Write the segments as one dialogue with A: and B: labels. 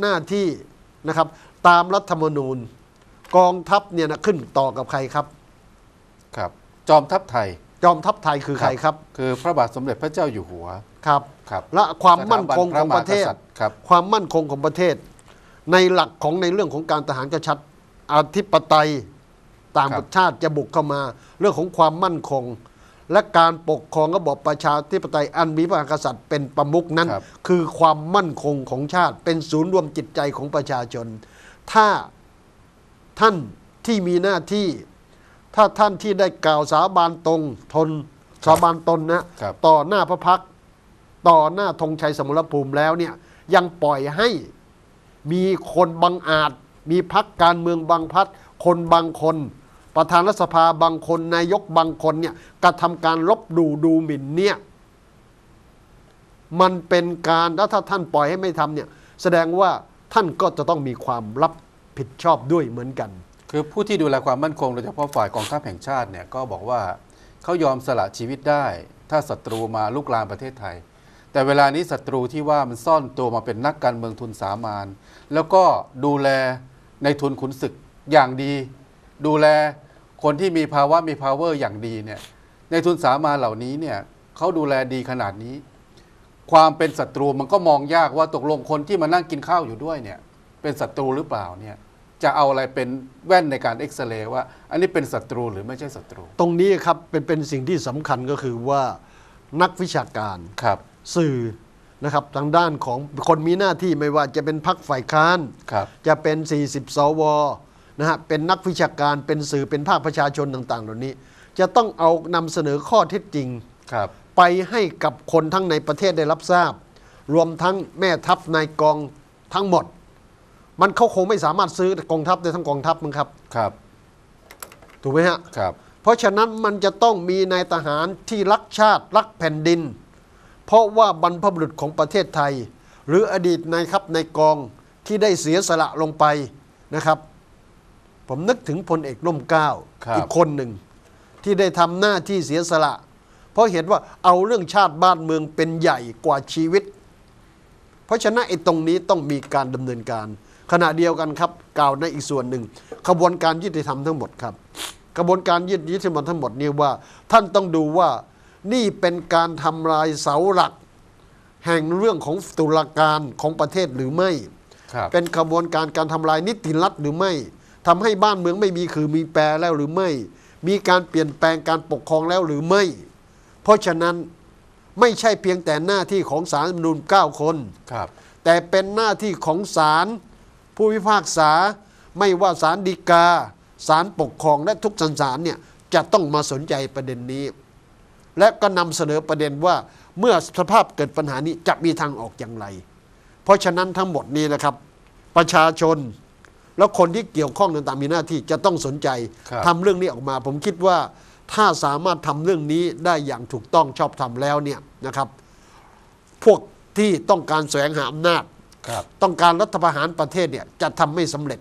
A: หน้าที่นะครับ ตามรัฐธรรมนูญ กองทัพเนี่ยนะขึ้นต่อกับใครครับ
B: ครับ จอมทัพไทย
A: จอมทัพไทยคือใครครับ
B: คือพระบาทสมเด็จพระเจ้าอยู่หัว
A: ครับ
B: ครับ
A: และความมั่นคง
B: ส
A: ข
B: ถา
A: อง
B: บัน
A: ประเทศ
B: พระมหากษัตริย์ครับ
A: ความมั่นคงของประเทศ ในหลักของในเรื่องของการทหารกระชัดอธิปไตยต่าง
B: ครับ
A: ประชาติจะบุกเข้ามา เรื่องของความมั่นคง และการปกครองระบอบประชาธิปไตยอันมีพระมหากษัตริย์เป็นประมุขนั้น
B: ครับ
A: คือความมั่นคงของชาติ เป็นศูนย์รวมจิตใจของประชาชน ถ้าท่านที่มีหน้าที่ ถ้าท่านที่ได้กล่าวสาบานตรงทนสาบานตนนะครับต่อหน้าพระพักตร์ต่อหน้าธงชัยสมรภูมิแล้วเนี่ยยังปล่อยให้มีคนบังอาจ มีพักการเมืองบางพักคนบางคน ประธานรัฐสภาบางคนนายกบางคนเนี่ยกระทำการลบดูดูหมิ่นเนี่ยมันเป็นการแล้วถ้าท่านปล่อยให้ไม่ทำเนี่ยแสดงว่าท่านก็จะต้องมีความรับผิดชอบด้วยเหมือนกัน
B: คือผู้ที่ดูแลความมั่นคงโดยเฉพาะฝ่ายกองทัพแห่งชาติเนี่ยก็บอกว่าเขายอมสละชีวิตได้ ถ้าศัตรูมาลุกลามประเทศไทย แต่เวลานี้ศัตรูที่ว่ามันซ่อนตัวมาเป็นนักการเมืองทุนสามานแล้วก็ดูแลในทุนขุนศึกอย่างดี ดูแลคนที่มีภาวะมี power อย่างดีเนี่ยในทุนสามานเหล่านี้เนี่ยเขาดูแลดีขนาดนี้ ความเป็นศัตรูมันก็มองยากว่าตกลงคนที่มานั่งกินข้าวอยู่ด้วยเนี่ยเป็นศัตรูหรือเปล่าเนี่ยจะเอาอะไรเป็นแว่นในการเอ็กซเรย์ว่า อันนี้เป็นศัตรูหรือไม่ใช่ศัตรู
A: ตรงนี้ครับเป็นเป็นสิ่งที่สำคัญก็คือว่านักวิชาการ
B: ครับ
A: สื่อนะครับทางด้านของคนมีหน้าที่ไม่ว่าจะเป็นพักฝ่ายค้าน
B: ครับ
A: จะเป็น 40 สว นะฮะเป็นนักวิชาการเป็นสื่อเป็นภาคประชาชนต่างๆ เหล่านี้ จะต้องเอานำเสนอข้อเท็จจริง
B: ครับ
A: ไปให้กับคนทั้งในประเทศได้รับทราบ รวมทั้งแม่ทัพนายกองทั้งหมด มันเขาคงไม่สามารถซื้อกองทัพได้ทั้งกองทัพมั้งครับ
B: ครับ
A: ถูกไหมฮะ
B: ครับ
A: เพราะฉะนั้นมันจะต้องมีนายทหารที่รักชาติรักแผ่นดิน เพราะว่าบรรพบุรุษของประเทศไทย หรืออดีตนายครับนายกองที่ได้เสียสละลงไปนะครับ ผมนึกถึงพลเอกร่มเกล้า
B: ครับ
A: อีกคนหนึ่ง ที่ได้ทำหน้าที่เสียสละ เพราะเห็นว่าเอาเรื่องชาติบ้านเมืองเป็นใหญ่กว่าชีวิต เพราะฉะนั้นไอ้ตรงนี้ต้องมีการดำเนินการ ขณะเดียวกันครับกล่าวในอีกส่วนหนึ่งขบวนการยุติธรรมทั้งหมดครับ กระบวนการยุติธรรมทั้งหมดนี่ว่า ท่านต้องดูว่านี่เป็นการทำลายเสาหลัก แห่งเรื่องของตุลาการของประเทศหรือไม่
B: ครับ
A: เป็นขบวนการการทำลายนิติรัฐหรือไม่ ทำให้บ้านเมืองไม่มีคือมีแปรแล้วหรือไม่ มีการเปลี่ยนแปลงการปกครองแล้วหรือไม่ เพราะฉะนั้นไม่ใช่เพียงแต่หน้าที่ของศาลรัฐธรรมนูญ9คน
B: ครับ
A: แต่เป็นหน้าที่ของศาลผู้พิพากษา ไม่ว่าศาลฎีกาศาลปกครองและทุกสันศาลเนี่ยจะต้องมาสนใจประเด็นนี้ และก็นำเสนอประเด็นว่าเมื่อสภาพเกิดปัญหานี้จะมีทางออกอย่างไร เพราะฉะนั้นทั้งหมดนี้นะครับ ประชาชน แล้วคนที่เกี่ยวข้องต่างๆมีหน้าที่จะต้องสนใจ
B: ครับ
A: ทำเรื่องนี้ออกมา ผมคิดว่าถ้าสามารถทำเรื่องนี้ได้อย่างถูกต้องชอบธรรมแล้วเนี่ยนะครับ พวกที่ต้องการแสวงหาอำนาจ
B: ครับ
A: ต้องการรัฐประหารประเทศเนี่ยจะทำไม่สำเร็จ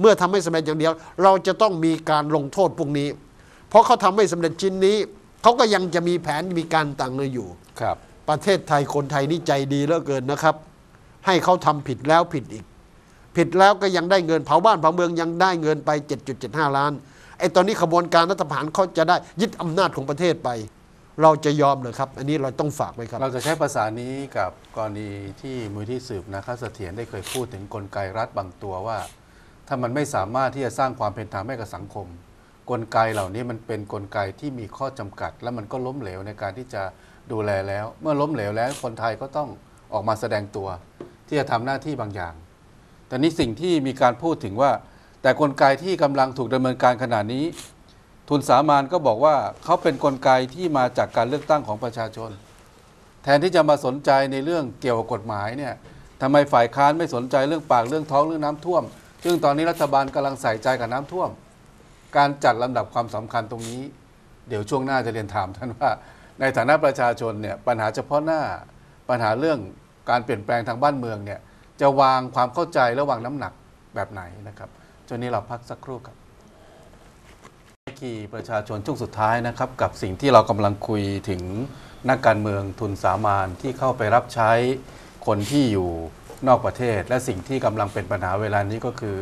A: เมื่อทำไม่สำเร็จอย่างเดียว เราจะต้องมีการลงโทษพวกนี้ เพราะเขาทำไม่สำเร็จชิ้นนี้เขาก็ยังจะมีแผนมีการต่างๆอยู่
B: ครับ
A: ประเทศไทยคนไทยนี่ใจดีเหลือเกินนะครับ ให้เขาทำผิดแล้วผิดอีก ผิดแล้วก็ยังได้เงินเผาบ้านเผาเมืองยังได้เงินไป 7.75 ล้านไอ้ตอนนี้ขบวนการรัฐประหารเขาจะได้ยึดอำนาจของประเทศไป เราจะยอมเหรอครับ อันนี้เราต้องฝากไว้ครับ
B: เราจะใช้ภาษานี้กับกรณีที่มูลที่สืบนะครับเสถียรได้เคยพูดถึงกลไกรัฐบางตัวว่า ถ้ามันไม่สามารถที่จะสร้างความเป็นธรรมให้กับสังคม กลไกเหล่านี้มันเป็นกลไกที่มีข้อจำกัด และมันก็ล้มเหลวในการที่จะดูแลแล้ว เมื่อล้มเหลวแล้วคนไทยก็ต้องออกมาแสดงตัว ที่จะทำหน้าที่บางอย่าง แต่นี้สิ่งที่มีการพูดถึงว่า แต่กลไกที่กำลังถูกดำเนินการขณะนี้ ทุนสามานก็บอกว่าเขาเป็นกลไกที่มาจากการเลือกตั้งของประชาชน แทนที่จะมาสนใจในเรื่องเกี่ยวกับกฎหมายเนี่ยทำไมฝ่ายค้านไม่สนใจเรื่องปากเรื่องท้องเรื่องน้ำท่วม ซึ่งตอนนี้รัฐบาลกำลังใส่ใจกับน้ำท่วม การจัดลำดับความสำคัญตรงนี้ เดี๋ยวช่วงหน้าจะเรียนถามท่านว่า ในฐานะประชาชนเนี่ยปัญหาเฉพาะหน้าปัญหาเรื่องการเปลี่ยนแปลงทางบ้านเมืองเนี่ย จะวางความเข้าใจและวางน้ำหนักแบบไหนนะครับช่วงนี้เราพักสักครู่ครับขี่ประชาชนช่วงสุดท้ายนะครับกับสิ่งที่เรากำลังคุยถึงนักการเมืองทุนสามานที่เข้าไปรับใช้คนที่อยู่นอกประเทศ และสิ่งที่กำลังเป็นปัญหาเวลานี้ก็คือ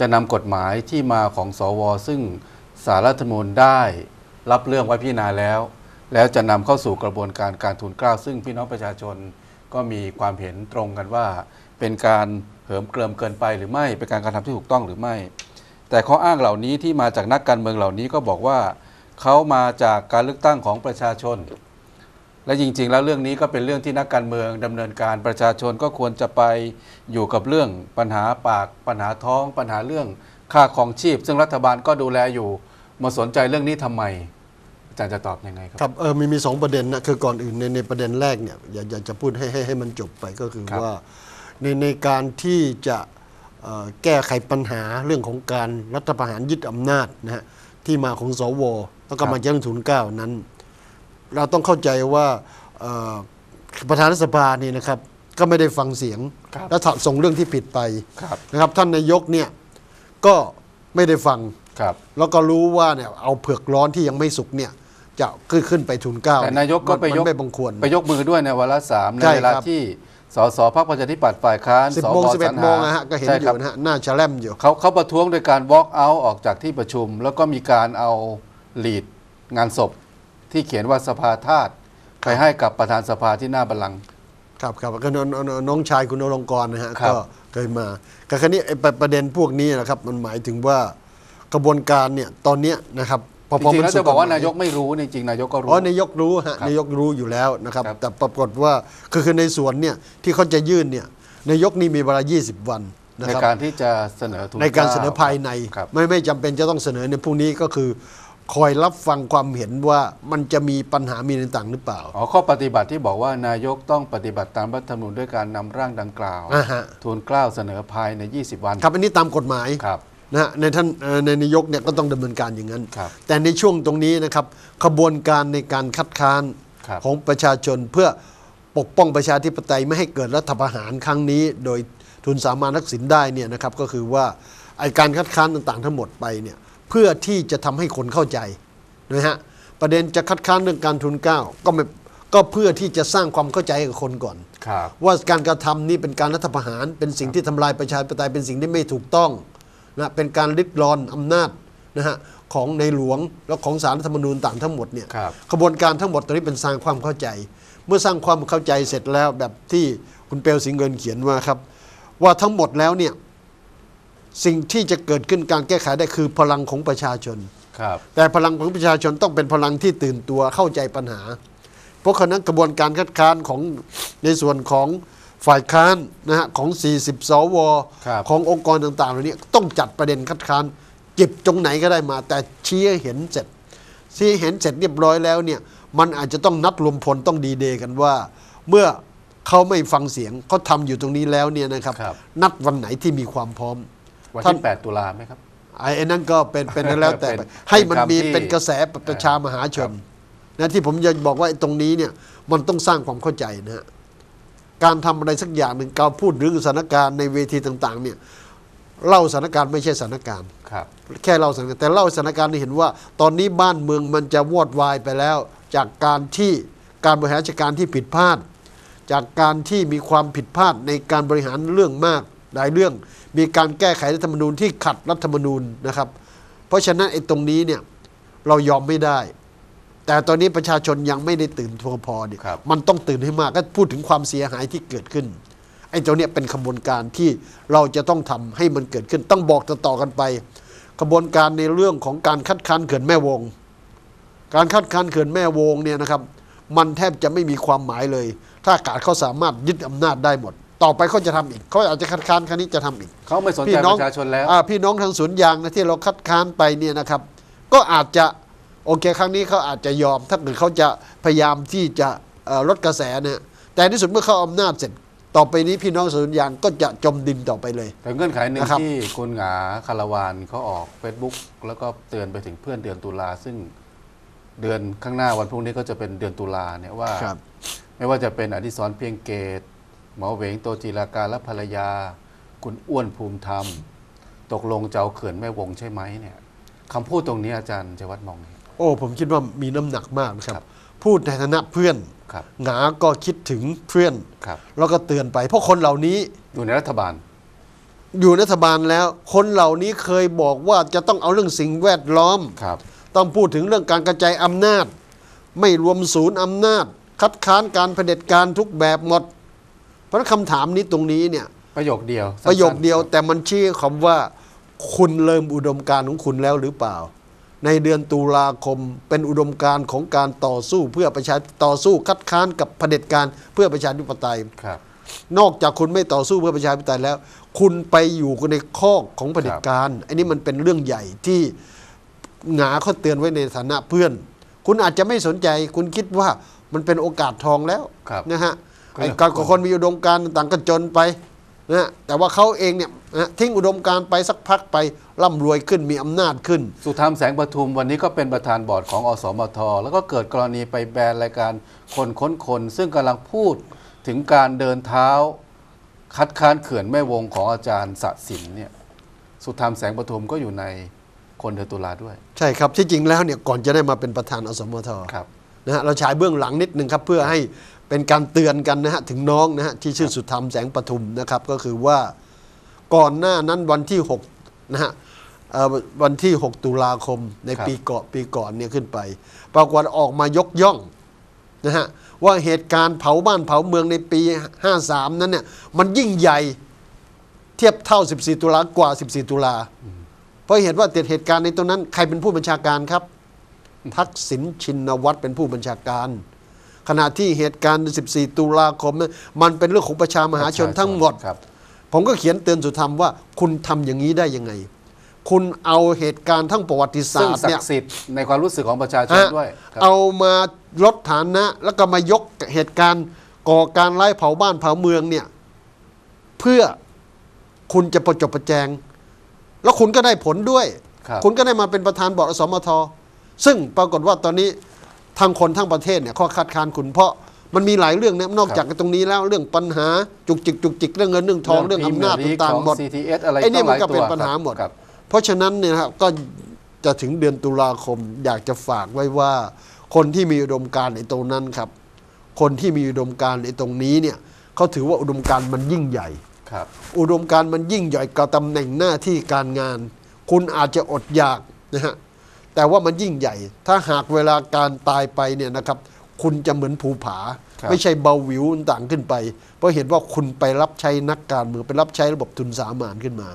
B: จะนำกฎหมายที่มาของสว ซึ่งสารรัฐธรรมนูญได้รับเรื่องไว้พิจารณาแล้ว แล้วจะนำเข้าสู่กระบวนการการทูลเกล้าซึ่งพี่น้องประชาชนก็มีความเห็นตรงกันว่า เป็นการเหิมเกริมเกินไปหรือไม่ เป็นการกระทำที่ถูกต้องหรือไม่ แต่ข้ออ้างเหล่านี้ที่มาจากนักการเมืองเหล่านี้ก็บอกว่าเขามาจากการเลือกตั้งของประชาชน และจริง ๆ แล้วเรื่องนี้ก็เป็นเรื่องที่นักการเมืองดำเนินการประชาชนก็ควรจะไปอยู่กับเรื่องปัญหาปากปัญหาท้อง ปัญหาเรื่องค่าของชีพ ซึ่งรัฐบาลก็ดูแลอยู่มาสนใจเรื่องนี้ทำไมอาจารย์จะตอบยังไงค
A: ค
B: รั
A: รับบเออมีมีสองประเด็นนะคือก่อนอื่นในในประเด็นแรกเนี่ยอยากอยากจะพูดให้ให้ให้มันจบไปก็คือ
B: ครับ
A: ว่า ในในการที่จะเอ่อแก้ไขปัญหาเรื่องของการรัฐประหารยึดอำนาจนะฮะที่มาของสวแล้วก็มาจากเรื่องศูนย์เก้านั้น เราต้องเข้าใจว่าเอ่อประธานรัฐสภานี่นะครับ ก็ไม่ได้ฟังเสียง
B: ครับ
A: และส่งเรื่องที่ผิดไป
B: ครับ
A: นะครับท่านนายกเนี่ยก็ไม่ได้ฟัง
B: ครับ
A: แล้วก็รู้ว่าเนี่ยเอาเผือกร้อนที่ยังไม่สุกเนี่ยจะขึ้นขึ้นไปทุนเกล้า
B: แต่นายกก็ไป
A: มัน
B: ยก
A: ไม่บังควร
B: ไปยกมือด้วยในวาระสามใน
A: ใช่
B: เวลา
A: ครับ
B: ที่ สสพรรคประชาธิปัตย์ฝ่ายค้าน
A: สิบ
B: ส
A: โมง
B: ว
A: สิบเอ็
B: ส
A: ด
B: รร
A: โมง
B: หา
A: นะฮะก็เห็น
B: ใช่
A: อ
B: ครับ
A: ยู่นะฮะหน้าชะแลมอยู่
B: เขาเขาประท้วงโดยการ walk out ออกจากที่ประชุม แล้วก็มีการเอาลีดงานศพที่เขียนว่าสภาธาตุไปให้กับประธานสภาที่หน้าบัลลังก์
A: ครับครับก็น้องน้องน้องชายคุณนรงค์กรนะฮะ
B: ครับ
A: ก็เคยมาแต่ครั้นี้ไอ้ประประเด็นพวกนี้นะครับมันหมายถึงว่ากระบวนการเนี่ยตอนเนี้ยนะครับ พอ
B: จ
A: พอ
B: ริงๆ
A: มั
B: แล้ว
A: สุ
B: จะบอกว่า
A: ฎหม
B: นายกไม่รู้นี่จริงๆนายกก็รู้
A: อ๋อนายกรู้ฮะ
B: ครับ
A: นายกรู้อยู่แล้วนะครับ
B: ครับ
A: แต่ปรากฏว่าคือคือในส่วนเนี่ยที่เขาจะยื่นเนี่ยนายกนี่มีเวลา 20 วันนะ
B: ใน
A: ครับ
B: การที่จะเสนอทุน
A: ในการ
B: กล้
A: เสนอภายใน
B: ครับ
A: ไม่ไม่จำเป็นจะต้องเสนอในพรุ่งนี้ก็คือ คอยรับฟังความเห็นว่ามันจะมีปัญหามีต่างๆหรือเปล่า
B: อ๋อข้อปฏิบัติที่บอกว่านายกต้องปฏิบัติตามรัฐธรรมนูญด้วยการนำร่างดังกล่าว
A: อ่าฮะ
B: ทูลเกล้าเสนอภายใน 20 วัน
A: ครับอันนี้ตามกฎหมาย
B: ครับ
A: นะฮะในท่านเอ่อในนายกเนี่ยก็ต้องดำเนินการอย่างนั้น
B: ครับ
A: แต่ในช่วงตรงนี้นะครับขบวนการในการคัดค้าน
B: ครับ
A: ของประชาชนเพื่อปกป้องประชาธิปไตยไม่ให้เกิดรัฐประหารครั้งนี้ โดยทุนสามานักสินได้เนี่ยนะครับก็คือว่าไอการคัดค้านต่างๆ ทั้งหมดไปเนี่ยเพื่อที่จะทำให้คนเข้าใจนะฮะประเด็นจะคัดค้านเรื่องการทุนเกล้าก็ไม่ก็เพื่อที่จะสร้างความเข้าใจให้กับคนก่อน
B: ครับ
A: ว่าการกระทำนี้เป็นการรัฐประหารเป็นสิ่งที่ทำลายประชาธิปไตยเป็นสิ่งที่ไม่ถูกต้อง นะเป็นการริดรอนอำนาจนะฮะของในหลวงและของสารรัฐธรรมนูญต่างทั้งหมดเนี่ย
B: ครับ
A: ขบวนการทั้งหมดตอนนี้เป็นสร้างความเข้าใจ เมื่อสร้างความเข้าใจเสร็จแล้วแบบที่คุณเปลวสิงห์เงินเขียนว่าครับ ว่าทั้งหมดแล้วเนี่ยสิ่งที่จะเกิดขึ้นการแก้ไขได้คือพลังของประชาชน
B: ครับ
A: แต่พลังของประชาชนต้องเป็นพลังที่ตื่นตัวเข้าใจปัญหา เพราะฉะนั้นกระบวนการคัดค้านของในส่วนของ ฝ่ายค้านนะฮะของ 40 สว
B: ครับ
A: ขององค์กรต่างๆเหล่านี้ต้องจัดประเด็นคัดค้านจิบตรงไหนก็ได้มา แต่ชี้ให้เห็นเสร็จชี้ให้เห็นเสร็จเรียบร้อยแล้วเนี่ยมันอาจจะต้องนัดรวมพลต้องดีเดย์กันว่า เมื่อเขาไม่ฟังเสียงเขาทำอยู่ตรงนี้แล้วเนี่ยนะครับ
B: ครับ
A: นัดวันไหนที่มีความพร้อม
B: วัน
A: ท่าน
B: ที่ 8 ตุลาไหมครับ
A: ไอ้นั่นก็เป็นเป็นแล้วแต่
B: เป็น
A: ให้มันมี
B: เป็นคำที่
A: เป็นกระแสประชามหาชนนะที่ผมจะบอกว่าไอ้ตรงนี้เนี่ยมันต้องสร้างความเข้าใจนะฮะ การทำอะไรสักอย่างหนึ่งการพูดเรื่องสถานการณ์ในเวทีต่างๆเนี่ยเล่าสถานการณ์ไม่ใช่สถานการณ์
B: ครับ
A: แค่เล่าสถานการณ์แต่เล่าสถานการณ์ให้เห็นว่า ตอนนี้บ้านเมืองมันจะวอดวายไปแล้ว จากการที่การบริหารราชการที่ผิดพลาด จากการที่มีความผิดพลาดในการบริหารเรื่องมากหลายเรื่อง มีการแก้ไขรัฐธรรมนูญที่ขัดรัฐธรรมนูญนะครับ เพราะฉะนั้นไอ้ตรงนี้เนี่ยเรายอมไม่ได้ แต่ตอนนี้ประชาชนยังไม่ได้ตื่นตัวพอเนี่ย
B: ครับ
A: มันต้องตื่นให้มากก็พูดถึงความเสียหายที่เกิดขึ้นไอ้ตัวเนี้ยเป็นขบวนการที่เราจะต้องทำให้มันเกิดขึ้น ต้องบอกต่อๆกันไปกระบวนการในเรื่องของการคัดค้านเขื่อนแม่วง การคัดค้านเขื่อนแม่วงเนี่ยนะครับ มันแทบจะไม่มีความหมายเลย ถ้าอากาศเขาสามารถยึดอำนาจได้หมด ต่อไปเขาจะทำอีก เขาอาจจะคัดค้านครั้งนี้จะทำอีก
B: เขาไม่สน
A: พี่
B: ใจ
A: น้อง
B: ประชาชนแล้ว
A: อ่าพี่น้องทางสวนยางนะที่เราคัดค้านไปเนี่ยนะครับ ก็อาจจะ โอเค ครั้งนี้เขาอาจจะยอม ถ้าเกิดเขาจะพยายามที่จะเอ่อลดกระแสเนี่ยแต่ในที่สุดเมื่อเขาเอาอำนาจเสร็จต่อไปนี้พี่น้องสวนยางก็จะจมดินต่อไปเลย
B: แต่เงื่อนไขหนึ่ง
A: นะครับ
B: ที่คุณหงาคาราวานเขาออก Facebook แล้วก็เตือนไปถึงเพื่อนเดือนตุลาซึ่งเดือนข้างหน้าวันพรุ่งนี้ก็จะเป็นเดือนตุลาเนี่ยว่า
A: ครับ
B: ไม่ว่าจะเป็นอดิศรเพียงเกต หมอเหวงโตจีราการและภรรยา คุณอ้วนภูมิธรรม ตกลงจะเอาเขื่อนแม่วงใช่ไหมเนี่ยคำพูดตรงนี้อาจารย์ชัยวัฒน์มองไง
A: โอ้ผมคิดว่ามีน้ำหนักมากนะครับ
B: ครับ
A: พูดในฐานะเพื่อน
B: ครับ
A: หงาก็คิดถึงเพื่อน
B: ครับ
A: แล้วก็เตือนไป เพราะคนเหล่านี้
B: อยู่ในรัฐบาล
A: อยู่รัฐบาลแล้ว คนเหล่านี้เคยบอกว่าจะต้องเอาเรื่องสิ่งแวดล้อม
B: ครับ
A: ต้องพูดถึงเรื่องการกระจายอำนาจ ไม่รวมศูนย์อำนาจ คัดค้านการเผด็จการทุกแบบหมด เพราะฉะนั้นคำถามนี้ตรงนี้เนี่ย
B: ประโยคเดียวสั้นๆ
A: ประโยคเดียว
B: ครับ
A: แต่มันชี้คำว่า คุณเริ่มอุดมการณ์ของคุณแล้วหรือเปล่า ในเดือนตุลาคม เป็นอุดมการณ์ของการต่อสู้เพื่อประชาต่อสู้คัดค้านกับเผด็จการเพื่อประชาธิปไตย
B: ครับ
A: นอกจากคุณไม่ต่อสู้เพื่อประชาธิปไตยแล้ว คุณไปอยู่ในคอกของเผด็จการอันนี้มันเป็นเรื่องใหญ่ที่หงาเขาเตือนไว้ในฐานะเพื่อน คุณอาจจะไม่สนใจ คุณคิดว่ามันเป็นโอกาสทองแล้ว
B: ครับ
A: นะฮะ
B: ก็
A: ไอ้การคนมีอุดมการณ์ต่างก็จนไปนะฮะแต่ว่าเขาเองเนี่ย นะทิ้งอุดมการณ์ไปสักพักไปร่ำรวยขึ้นมีอำนาจขึ้น
B: สุธรรมแสงประทุมวันนี้ก็เป็นประธานบอร์ดของอสมท แล้วก็เกิดกรณีไปแบนรายการคนค้นคน ซึ่งกำลังพูดถึงการเดินเท้า คัดค้านเขื่อนแม่วงของอาจารย์สะสินเนี่ยสุธรรมแสงประทุมก็อยู่ในคนเดือนตุลาด้วย
A: ใช่ครับที่จริงแล้วเนี่ยก่อนจะได้มาเป็นประธานอสมท
B: ครับ
A: นะฮะเราฉายเบื้องหลังนิดนึงครับเพื่อให้เป็นการเตือนกันนะฮะถึงน้องนะฮะที่ชื่อสุธรรมแสงปทุมนะครับก็คือว่า ก่อนหน้านั้นวันที่6นะฮะเอ่อวันที่ 6 ตุลาคมใน
B: ครับ
A: ปีเกาะปีก่อนเนี่ยขึ้นไป ปรากฏออกมายกย่องนะฮะว่าเหตุการณ์เผาบ้านเผาเมืองในปี 53 นั้นเนี่ยมันยิ่งใหญ่เทียบเท่า 14 ตุลากว่า 14 ตุลา เพราะเห็นว่าเหตุการณ์ในตรงนั้น ใครเป็นผู้บัญชาการครับ ทักษิณชินวัตรเป็นผู้บัญชาการ ขณะที่เหตุการณ์ 14 ตุลาคมนั้นมันเป็นเรื่องของประชามหาชนทั้งหมด
B: ครับ
A: ผมก็เขียนเตือนสุธรรมว่า คุณทำอย่างนี้ได้ยังไง คุณเอาเหตุการณ์ทั้งประวัติศา
B: ซึ่ง
A: สตร์
B: ศั
A: เนี่
B: ก
A: ย
B: ดิ์สิทธิ์ในความรู้สึกของประชาชน
A: ฮะ
B: ด้วยครับ
A: เอามาลดฐานะ แล้วก็มายกเหตุการณ์ก่อการไล่เผาบ้านเผาเมืองเนี่ย เพื่อคุณจะประจบประแจง แล้วคุณก็ได้ผลด้วย
B: ครับ
A: คุณก็ได้มาเป็นประธานบอร์ดอสมทซึ่งปรากฏว่าตอนนี้ทางคนทั้งประเทศเนี่ยข้อคัดค้านคุณเพราะ มันมีหลายเรื่องนะนอกจากตรงนี้แล้วเรื่องปัญหาจุกจิกจุกจิกเรื่องเงินเรื่องทองเรื่องอำนาจ
B: Premier League
A: ต่าง
B: ของ
A: ๆหมด
B: CTS อะไร
A: ไอ้นี่มันก็
B: ต้องหลายตัว
A: เป็นปัญหาหมด
B: ครับ
A: เพราะฉะนั้นเนี่ยนะครับก็จะถึงเดือนตุลาคมอยากจะฝากไว้ว่า คนที่มีอุดมการณ์ในตรงนั้นครับ คนที่มีอุดมการณ์ในตรงนี้เนี่ยเขาถือว่าอุดมการณ์มันยิ่งใหญ่
B: ครับ
A: อุดมการณ์มันยิ่งใหญ่กับตำแหน่งหน้าที่การงาน คุณอาจจะอดอยากนะฮะแต่ว่ามันยิ่งใหญ่ ถ้าหากเวลาการตายไปเนี่ยนะครับ คุณจะเหมือนภูผา
B: ครับ
A: ไม่ใช่เบาหวิวต่างขึ้นไป เพราะเห็นว่าคุณไปรับใช้นักการเมืองไปรับใช้ระบบทุนสามานขึ้นมา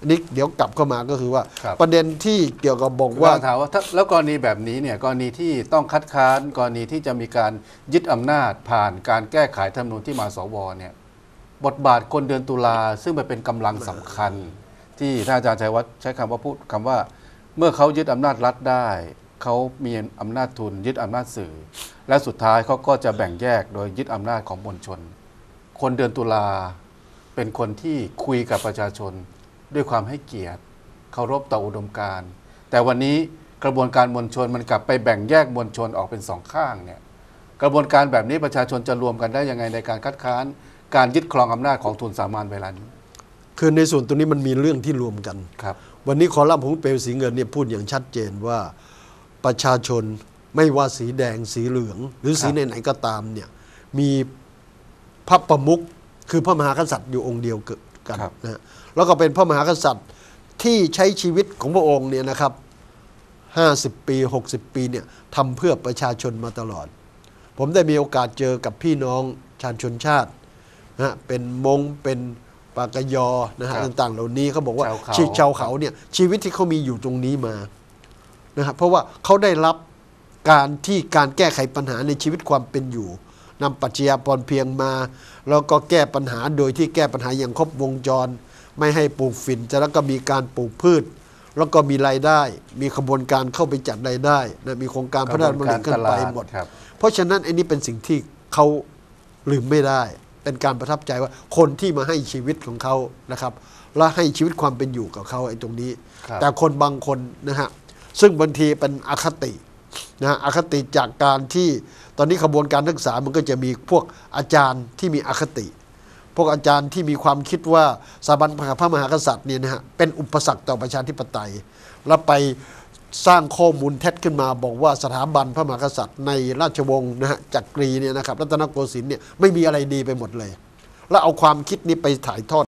A: อันนี้เดี๋ยวกลับเข้ามาก็คือว่า
B: ครับ
A: ประเด็นที่เกี่ยวกับบอก
B: ว่า
A: ว่า
B: ถามว่าถ้าแล้วกรณีแบบนี้เนี่ยกรณีที่ต้องคัดค้านกรณีที่จะมีการยึดอำนาจผ่านการแก้ไขธรรมนูญที่มาสวเนี่ยบทบาทคนเดือนตุลาซึ่งมันเป็นกำลังสำคัญ ที่ท่านอาจารย์ชัยวัฒน์ใช้คำว่าพูดคำว่า เมื่อเขายึดอำนาจรัฐได้ เขามีอำนาจทุนยึดอำนาจสื่อ และสุดท้ายเขาก็จะแบ่งแยกโดยยึดอำนาจของมวลชน คนเดือนตุลาเป็นคนที่คุยกับประชาชน ด้วยความให้เกียรติเคารพต่ออุดมการณ์แต่วันนี้กระบวนการมวลชนมันกลับไปแบ่งแยกมวลชนออกเป็นสองข้างเนี่ยกระบวนการแบบนี้ประชาชนจะรวมกันได้ยังไงในการคัดค้าน การยึดครองอำนาจของทุนสามัญเวลานี้
A: คือในส่วนตรงนี้มันมีเรื่องที่รวมกัน
B: ครับ
A: วันนี้คอลัมน์ของเปลวสีเงินเนี่ยพูดอย่างชัดเจนว่า ประชาชนไม่ว่าสีแดงสีเหลือง หรือสี
B: ครับ
A: ไหนๆก็ตามเนี่ยมีพระประมุขคือพระมหากษัตริย์อยู่องค์เดียวเกิดกันนะฮะแล้วก็เป็นพระมหากษัตริย์ที่ใช้ชีวิตของพระองค์เนี่ยนะครับ50 ปี 60 ปีเนี่ยทำเพื่อประชาชนมาตลอด ผมได้มีโอกาสเจอกับพี่น้องชาญชนชาตินะฮะเป็นมงเป็นปากยอนะฮะ
B: ครับ
A: ต่างๆ เหล่านี้เขาบอกว่า
B: ชาวเขา
A: ชีชาวเขาเนี่ยชีวิตที่เขามีอยู่ตรงนี้มา นะครับเพราะว่าเขาได้รับการที่การแก้ไขปัญหาในชีวิตความเป็นอยู่นำปรัชญาพรเพียงมา แล้วก็แก้ปัญหาโดยที่แก้ปัญหาอย่างครบวงจร ไม่ให้ปลูกฝิ่นแล้วก็มีการปลูกพืช แล้วก็มีรายได้ มีขบวนการเข้าไปจัดรายได้นะมีโครงการพัฒนาบริการขึ้นไปหมด
B: ครับ
A: เพราะฉะนั้นอันนี้เป็นสิ่งที่เขาลืมไม่ได้ เป็นการประทับใจว่าคนที่มาให้ชีวิตของเขานะครับ และให้ชีวิตความเป็นอยู่กับเขาไอ้ตรงนี้
B: ครับ
A: แต่คนบางคนนะฮะ ซึ่งบางทีเป็นอคตินะฮะอคติจากการที่ตอนนี้ขบวนการนักศึกษามันก็จะมีพวกอาจารย์ที่มีอคติ พวกอาจารย์ที่มีความคิดว่าสถาบันพระมหากษัตริย์เนี่ยนะฮะเป็นอุปสรรคต่อประชาธิปไตย แล้วไปสร้างข้อมูลเท็จขึ้นมาบอกว่าสถาบันพระมหากษัตริย์ในราชวงศ์นะฮะจักรีเนี่ยนะครับรัตนโกสินทร์เนี่ยไม่มีอะไรดีไปหมดเลย แล้วเอาความคิดนี้ไปถ่ายทอด